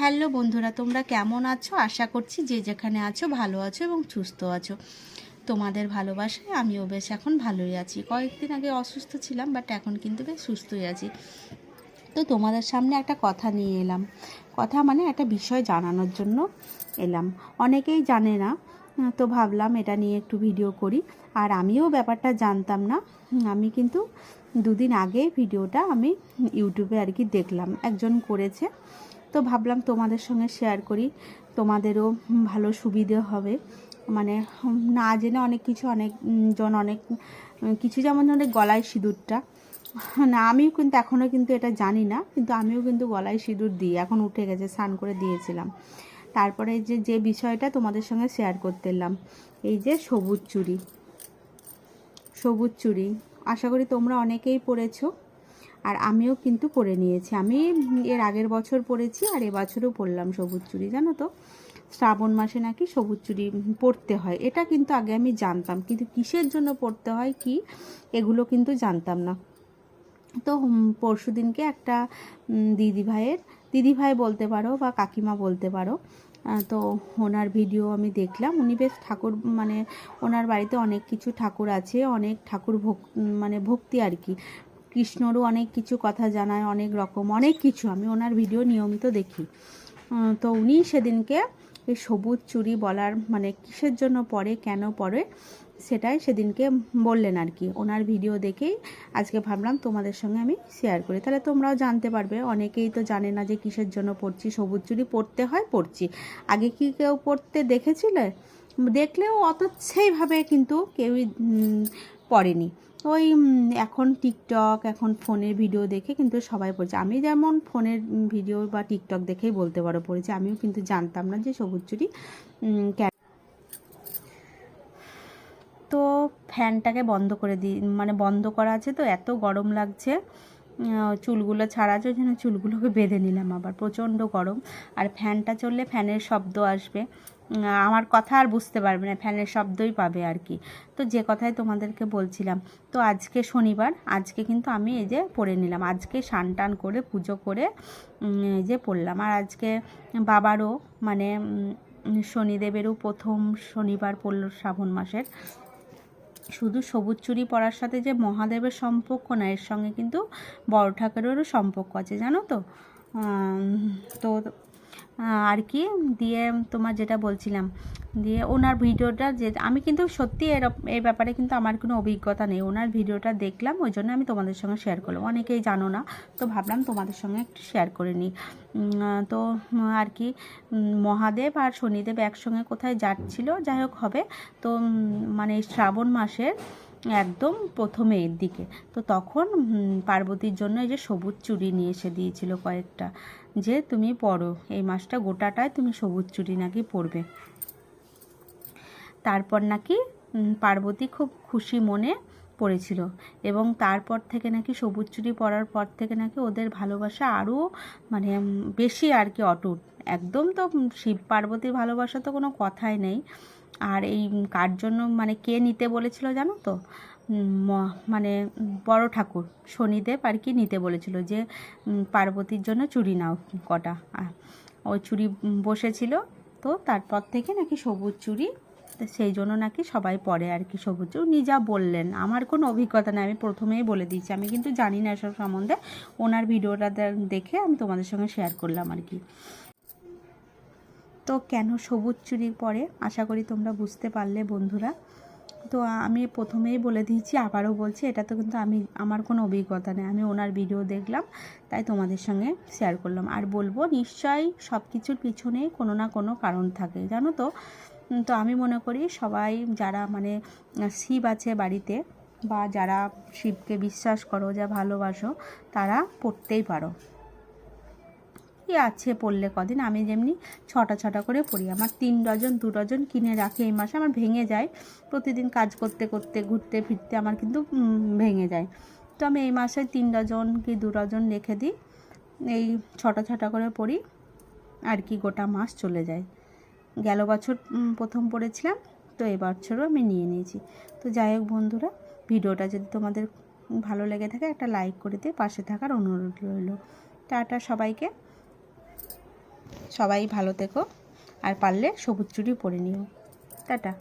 Hello বন্ধুরা, তোমরা কেমন আছো? আশা করছি যে যেখানে আছো ভালো আছো এবং সুস্থ আছো। তোমাদের ভালোবাসায় আমিও বেশ এখন ভালোই আছি। কয়েকদিন আগে অসুস্থ ছিলাম বাট এখন কিন্তু বেশ সুস্থই আছি। তো তোমাদের সামনে একটা কথা নিয়ে এলাম। কথা মানে একটা বিষয় জানানোর জন্য এলাম। অনেকেই জানে না তো ভাবলাম এটা নিয়ে একটু ভিডিও করি। আর আমিও ব্যাপারটা জানতাম না। আমি কিন্তু দুদিন আগে ভিডিওটা আমি ইউটিউবে আর কি দেখলাম। একজন করেছে তো ভাবলাম তোমাদের সঙ্গে শেয়ার করি। তোমাদেরও ভালো সুবিধে হবে। মানে না জেনে অনেক কিছু, অনেক জন অনেক কিছু যেমন অনেক গলায় সিঁদুরটা। না, আমিও কিন্তু এখনও কিন্তু এটা জানি না, কিন্তু আমিও কিন্তু গলায় সিঁদুর দিই। এখন উঠে গেছে, স্নান করে দিয়েছিলাম। তারপরে যে যে বিষয়টা তোমাদের সঙ্গে শেয়ার করতে এলাম, এই যে সবুজ চুড়ি। সবুজ চুড়ি। আশা করি তোমরা অনেকেই পড়েছো আর আমিও কিন্তু পরে নিয়েছি। আমি এর আগের বছর পরেছি আর এবছরও পরলাম সবুজ চুড়ি, জানো তো? শ্রাবণ মাসে নাকি সবুজ চুড়ি পরতে হয়। এটা কিন্তু আগে আমি জানতাম, কিন্তু কিসের জন্য পরতে হয় কি এগুলো কিন্তু জানতাম না। তো পরশু দিনকে একটা দিদি ভাইয়ের, দিদি ভাই বলতে পারো বা কাকিমা বলতে পারো তো ওনার ভিডিও আমি দেখলাম। উনি বেশ ঠাকুর মানে ওনার বাড়িতে অনেক কিছু ঠাকুর আছে, অনেক ঠাকুর ভোগ মানে ভক্তি আর কি। কৃষ্ণরও অনেক কিছু কথা জানায়, অনেক রকম, অনেক কিছু। আমি ওনার ভিডিও নিয়মিত দেখি। তো উনি সেদিনকে এই সবুজ চুরি বলার মানে কিসের জন্য পরে, কেন পরে, সেটাই সেদিনকে বললেন আর কি। ওনার ভিডিও দেখেই আজকে ভাবলাম তোমাদের সঙ্গে আমি শেয়ার করি। তাহলে তোমরাও জানতে পারবে, অনেকেই তো জানে না যে কিসের জন্য পড়ছি সবুজ চুরি পড়তে হয় পড়ছি আগে কি কেউ পড়তে দেখেছিলে? দেখলেও অত সেইভাবে কিন্তু কেউই পড়েনি ওই এখন টিকটক এখন ফোনের ভিডিও দেখে কিন্তু সবাই পড়ছে আমি যেমন ফোনের ভিডিও বা টিকটক দেখেই বলতে পারো, পড়েছি। আমিও কিন্তু জানতাম না যে সবুজ চুরি তো ফ্যানটাকে বন্ধ করে দিই মানে বন্ধ করা আছে তো, এত গরম লাগছে চুলগুলো ছাড়া আছে জন্য চুলগুলোকে বেঁধে নিলাম আবার, প্রচণ্ড গরম। আর ফ্যানটা চললে ফ্যানের শব্দ আসবে। আমার কথা আর বুঝতে পারবে না, ফ্যানের শব্দই পাবে আর কি। তো যে কথাই তোমাদেরকে বলছিলাম, তো আজকে শনিবার, আজকে কিন্তু আমি এই যে পড়ে নিলাম। আজকে স্নান টান করে, পুজো করে এই যে পড়লাম। আর আজকে বাবারও মানে শনিদেবেরও প্রথম শনিবার পড়ল শ্রাবণ মাসের। শুধু সবুজ চুরি পরার সাথে যে মহাদেবের সম্পর্ক না, এর সঙ্গে কিন্তু বড় ঠাকুরেরও সম্পর্ক আছে, জানো তো? তো আর কি, দিয়ে তোমার যেটা বলছিলাম, দিয়ে ওনার ভিডিওটা যে, আমি কিন্তু সত্যি এর এই ব্যাপারে কিন্তু আমার কোনো অভিজ্ঞতা নেই। ওনার ভিডিওটা দেখলাম, ওই জন্য আমি তোমাদের সঙ্গে শেয়ার করলাম। অনেকেই জানো না, তো ভাবলাম তোমাদের সঙ্গে একটু শেয়ার করে নিই। তো আর কি মহাদেব আর শনিদেব একসঙ্গে কোথায় যাচ্ছিল, যাই হোক হবে। তো মানে শ্রাবণ মাসের একদম প্রথমের দিকে। তো তখন পার্বতীর জন্য এই যে সবুজ চুড়ি নিয়ে এসে দিয়েছিল কয়েকটা, যে তুমি পড়ো এই মাসটা গোটাটায় তুমি সবুজ চুড়ি নাকি পরবে। তারপর নাকি পার্বতী খুব খুশি মনে পড়েছিল এবং তারপর থেকে নাকি সবুজ চুড়ি পরার পর থেকে নাকি ওদের ভালোবাসা আরও মানে বেশি আর কি অটুট। একদম তো শিব পার্বতীর ভালোবাসা তো কোনো কথাই নেই। আর এই কার জন্য মানে কে নিতে বলেছিল জানো তো? মানে বড় ঠাকুর শনিদেব আর কি নিতে বলেছিল যে পার্বতীর জন্য চুড়ি নাও কটা। ওই উম, বসেছিল তো তারপর থেকে নাকি সবুজ চুরি সেই জন্য নাকি সবাই পরে আর কি সবুজ উনি যা বললেন আমার কোনো অভিজ্ঞতা নেই আমি প্রথমেই বলে দিয়েছি। আমি কিন্তু জানি না এসব সম্বন্ধে ওনার ভিডিওটা দেখে আমি তোমাদের সঙ্গে শেয়ার করলাম আর কি। তো কেন সবুজ চুড়ি পরে? আশা করি তোমরা বুঝতে পারলে বন্ধুরা। তো আমি প্রথমেই বলে দিয়েছি, আবারও বলছি, এটা তো কিন্তু আমি, আমার কোনো অভিজ্ঞতা নেই। আমি ওনার ভিডিও দেখলাম, তাই তোমাদের সঙ্গে শেয়ার করলাম। আর বলব, নিশ্চয়ই সব কিছুর পিছনে কোনো না কোনো কারণ থাকে জানো তো? তো আমি মনে করি সবাই যারা মানে শিব আছে বাড়িতে বা যারা শিবকে বিশ্বাস করো, যা ভালোবাসো, তারা পড়তেই পারো। কি আছে পড়লে কদিন। আমি যেমনি ছটা ছটা করে পড়ি। আমার তিন ডজন, দু ডজন কিনে রাখি এই মাসে। আমার ভেঙে যায়। প্রতিদিন কাজ করতে করতে, ঘুরতে, ফিরতে আমার কিন্তু ভেঙে যায়। তো আমি এই মাসে তিন ডজন কি দু ডজন রেখে দিই। এই ছটা ছটা করে পড়ি। আর কি গোটা মাস চলে যায়। গেল বছর প্রথম পড়েছিলাম। তো এবছরও আমি নিয়ে নিয়েছি। তো যাই হোক বন্ধুরা, ভিডিওটা যদি তোমাদের ভালো লেগে থাকে, একটা লাইক করে দিয়ে পাশে থাকার অনুরোধ রইল। টাটা সবাইকে। সবাই ভালো থেকো আর পারলে সবুজ চুড়ি পরে নিও। টাটা।